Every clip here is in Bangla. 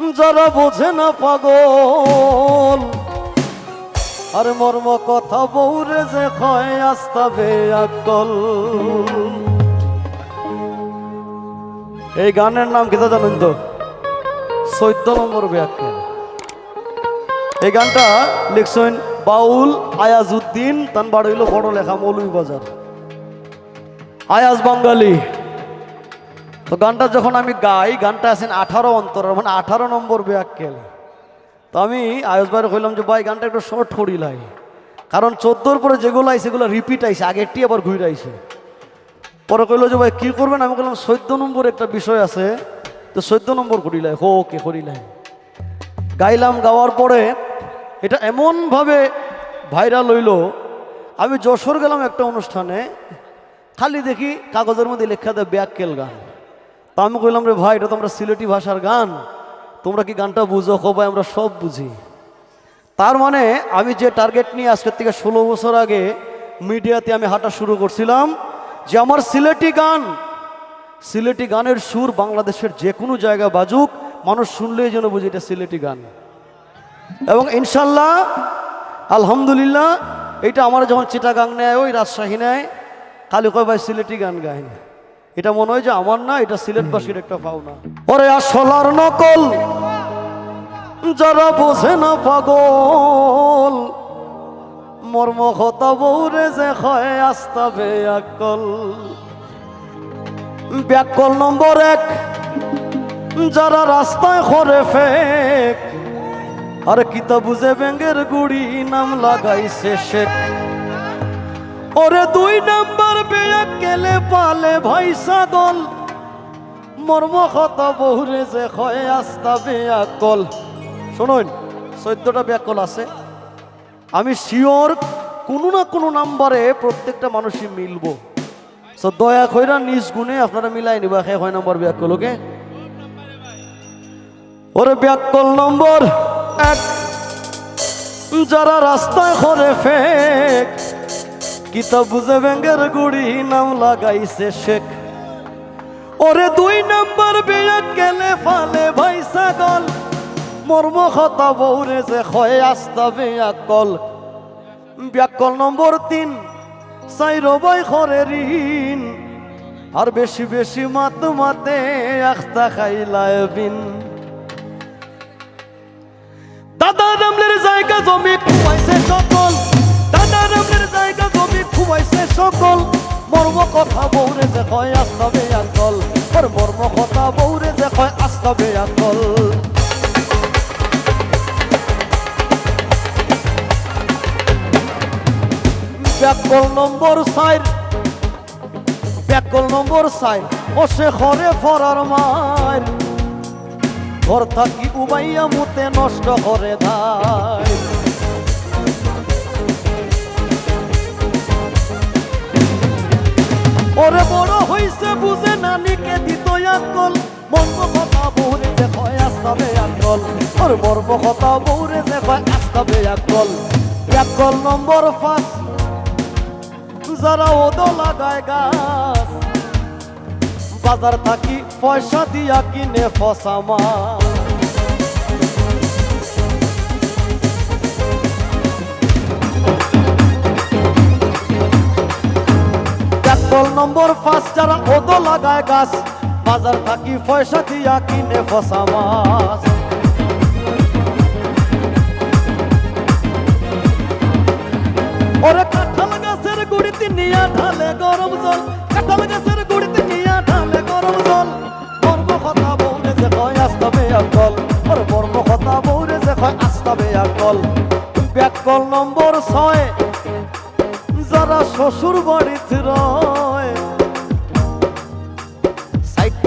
যারা বোঝে না পাগল, আর মর্ম কথা বৌরে যে ক্ষয় আস্তাবে আকল এই গানের নাম কি তা জানেন তো? চৈদ্দ নম্বর ব্যাখ্যা এই গানটা লিখছেন বাউল আয়াজউদ্দিন তান বাড়ি হইল বড় লেখা মৌলভী বাজার আয়াজ বাঙালি। তো গানটা যখন আমি গাই, গানটা আছেন আঠারো অন্তর মানে আঠারো নম্বর ব্যাক্কেল তো আমি আয়ুষ ভাইয়ের কইলাম যে, ভাই, গানটা একটু শর্ট করি লাই। কারণ চোদ্দোর পরে যেগুলো আইছে সেগুলো রিপিট আইছে, আগেরটি আবার ঘুরে আইছে। পরে কইলো যে, ভাই, কী করবেন? আমি বললাম চোদ্দ নম্বর একটা বিষয় আছে। তো চোদ্দ নম্বর করিলাই হো ওকে করিলাই গাইলাম, গাওয়ার পরে এটা এমনভাবে ভাইরাল হইল, আমি যশোর গেলাম একটা অনুষ্ঠানে, খালি দেখি কাগজের মধ্যে লেখা দেয় ব্যাককেল গান। তা আমি কইলাম রে ভাই, এটা তো আমরা সিলেটি ভাষার গান। তোমরা কি গানটা বুঝো? ভাই আমরা সব বুঝি। তার মানে আমি যে টার্গেট নিয়ে আজকের থেকে ষোলো বছর আগে মিডিয়াতে আমি হাঁটা শুরু করছিলাম যে আমার সিলেটি গান, সিলেটি গানের সুর বাংলাদেশের যে কোনো জায়গায় বাজুক, মানুষ শুনলেই যেন বুঝি এটা সিলেটি গান। এবং ইনশাল্লাহ, আলহামদুলিল্লাহ, এটা আমার যখন চিটাগাং নেয়, ওই রাজশাহী নেয়, খালি কয় ভাই সিলেটি গান গাইন এটা মনে হয় যে আমার না, এটা সিলেটবাসীর একটা পাওনা ওরে আসলার নকল, যারা বোঝে না পাগল, মর্ম কথা বৌরে যে হয় আস্তাবে আকল ব্যাকল নম্বর এক, যারা রাস্তায় করে ফেক, আর কিতা বুঝে ব্যাঙ্গের গুড়ি নাম লাগাইছে শেখ। ওরে দুই নাম্বার বেয়াক গেলে পালে ভাই সাগল মর্ম কথা বহুরে যে হয় আস্তা বেয়া বেয়াকল শুনুন চোদ্দটা ব্যাকল আছে। আমি শিওর কোনো না কোনো নাম্বারে প্রত্যেকটা মানুষই মিলবো। তো দয়া কইরা নিজ গুণে আপনারা মিলাই নিবা হে হয় নাম্বার ব্যাকল ওকে? ওরে ব্যাকল নম্বর এক। যারা রাস্তায় করে ফেক কিতাব বুঝে ব্যাঙ্গের গুড়ি নাম লাগাইছে শেখ। ওরে দুই নাম্বার বিয়ে গেলে ফালে ভাই ছাগল মর্ম কথা বৌরে যে হয় আস্তা বেয়াকল ব্যাকল নম্বর তিন চাই রবাই খরে ঋণ। আর বেশি বেশি মাত মাতে আখতা খাইলায় বিন। দাদা রামলের জায়গা জমি খুবাইছে সকল। দাদা রামলের জায়গা জমি খুবাইছে সকল। মর্ম কথা বৌরে যে কয় আস্তাবে আঙ্কল ওর মর্ম কথা বৌরে যে কয় আস্তাবে আঙ্কল ব্যাকল নম্বর সাইড ব্যাকল নম্বর সাইড ও সে ঘরে ফরার মার। ঘর থাকি উবাইয়া মুতে নষ্ট করে ধাই ওরে বড় হইছে বুঝে নানিকে দিত আকল মর্ম কথা বৌরে যে কয় আস্তাবে আকল ওর মর্ম কথা বৌরে যে কয় আস্তাবে আকল আকল নম্বর পাঁচ, যারা ওদো লাগায় গাছ। বাজার থাকি পয়সা দিয়া কিনে ফসা নম্বর পাঁচ যারা লাগায় গাছ, বাজার থাকি পয়সা দিয়া কিনে ফসা মাছ। ওরে কাঁঠাল গাছের গুড়িতে নিয়া ঢালে গরম জল, কাঁঠাল গাছের গুড়িতে নিয়া ঢালে গরম জল। মর্ম কথা বৌরে যে কয় আস্তাবে আকল ওর মর্ম কথা বৌরে যে কয় আস্তাবে আকল ব্যাকল নম্বর ছয়, যারা শ্বশুর বাড়িতে রয়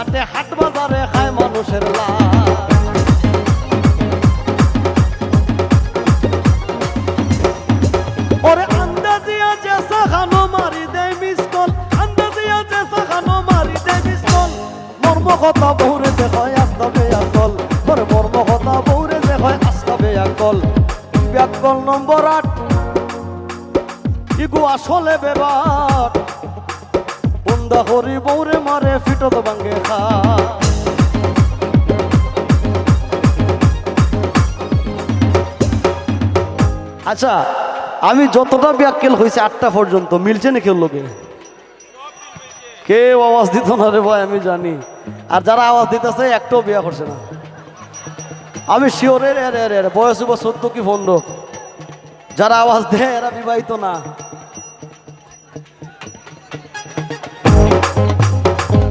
ঘাটে হাট বাজারে খায় মানুষের লাভ ওরে আন্দাজিয়া যে সাখানো মারি দেয় মিসকল আন্দাজিয়া মর্ম কথা বহুরে যে হয় আস্তাবে আকল ওরে কথা যে ব্যাকল নম্বর আট, ইগু আসলে বেবা বন্দা হরি বৌরে মারে, ফিটত ভাঙ্গে খা। আচ্ছা আমি যতটা ব্যাককেল হয়েছে আটটা পর্যন্ত, মিলছে না কেউ লোকে? কেউ আওয়াজ দিত না রে ভাই, আমি জানি। আর যারা আওয়াজ দিতেছে, একটাও বিয়া করছে না। আমি শিওরের বয়স হইব চোদ্দ কি পনেরো। যারা আওয়াজ দেয়, এরা বিবাহিত না।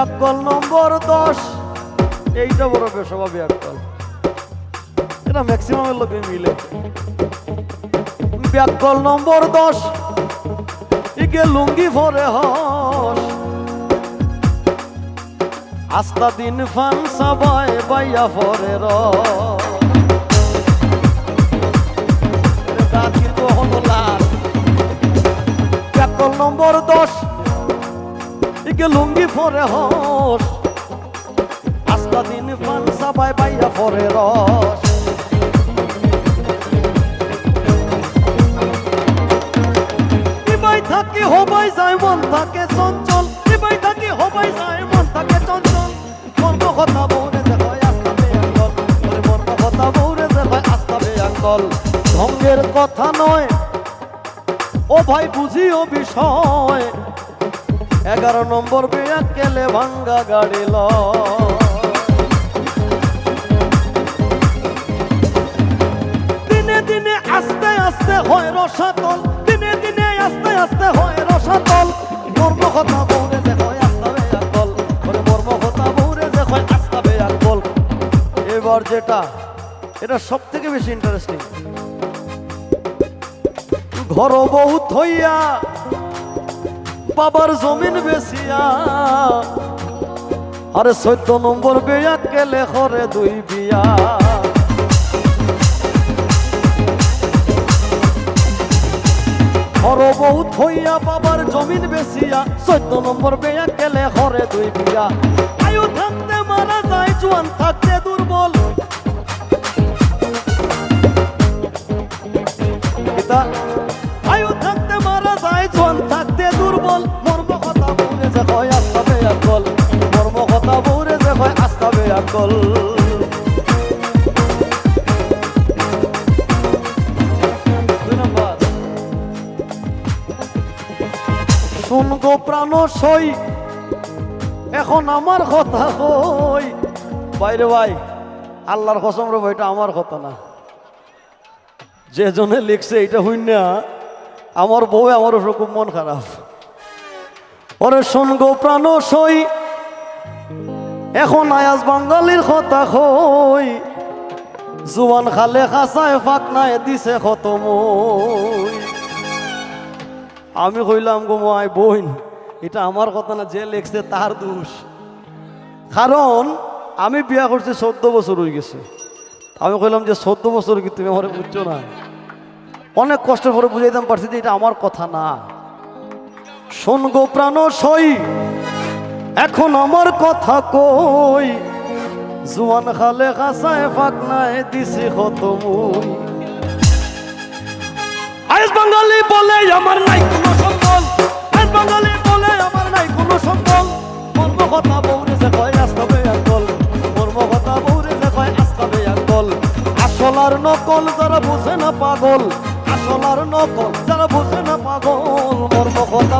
ব্যাকল নম্বর দশ। এইটা বড় বেসবা ব্যাকল এটা ম্যাক্সিমামের লোকে মিলে। ব্যাকল নম্বর দশ। ইকে লুঙ্গি ভরে হস। আস্তা দিন ফান সবাই বাইয়া ভরে র দাঁত কিন্তু হলো লাল? ব্যাকল নম্বর দশ। ইকে লুঙ্গি ভরে হস। আস্তা দিন ফান সবাই বাইয়া ভরে রস। ইবাই থাকি হবাই যায়, মন থাকে চঞ্চল। ইবাই থাকি হবাই যায়, মন থাকে চঞ্চল। মর্ম কথা বৌরে যে হয় আস্তাবে আঙ্কল ওরে মর্ম কথা বৌরে যে হয় আস্তাবে আঙ্কল ঢঙ্গের কথা নয়। ও ভাই বুঝিও বিষয়। এগারো নম্বর বেয়া কেলে ভাঙ্গা গাড়ি লয় দিনে দিনে আস্তে আস্তে হয় রসাতল, দিনে দিনে আস্তে আস্তে হয় রসাতল। মর্ম কথা যে হয় আস্তাবে আকল মর্ম কথা যে হয় আস্তাবে আকল এবার যেটা, এটা সব থেকে বেশি ইন্টারেস্টিং ঘর বউ থইয়া বাবার জমিন বেচিয়া। আরে চৈদ্দ নম্বর বেয়া কেলে করে দুই বিয়া। হর বহুত হইয়া বাবার জমিন বেচিয়া চৈদ্দ নম্বর বেয়া কেলে হরে দুই বিয়া। আয়ু থাকতে মারা যায় জোয়ান থাকতে দুর্বল। গীতা, মর্ম কথা যে কয় কথা যে কয় প্রাণ সই, এখন আমার কথা কই। বাইরে ভাই, আল্লাহর কসম রে এটা আমার কথা না। যে জনে লিখছে, এটা হইন। আমার বউ আমার খুব মন খারাপ। ওরে গো প্রাণ সই। এখন আয়াজ বাঙালির কথা কই। জুয়ান খালে খাসায় ফাঁক নাই দিছে খতম আমি কইলাম গো মাই বোন, এটা আমার কথা না, যে লেখছে তার দোষ। কারণ আমি বিয়া করছি চোদ্দ বছর হয়ে গেছে। আমি কইলাম যে চোদ্দ বছর কি তুমি আমার বুঝছ না? অনেক কষ্ট করে বুঝাইতাম পারছি যে এটা আমার কথা না। শোন গো প্রাণ সই। এখন আমার কথা কই? জুয়ান খালে খাসায় ফাঁক নাই দিছে খতমই আইস বাঙালি বলে আমার নাই কোনো সম্বল আইস বাঙালি বলে আমার নাই কোনো সম্বল মর্ম কথা বৌরে যে কয় আসতবে আঙ্কল মর্ম কথা বৌরে যে কয় আসতবে আঙ্কল আসল আর নকল যারা বুঝে না পাগল। আসল আর নকল যারা বুঝে না পাগল। মর্ম কথা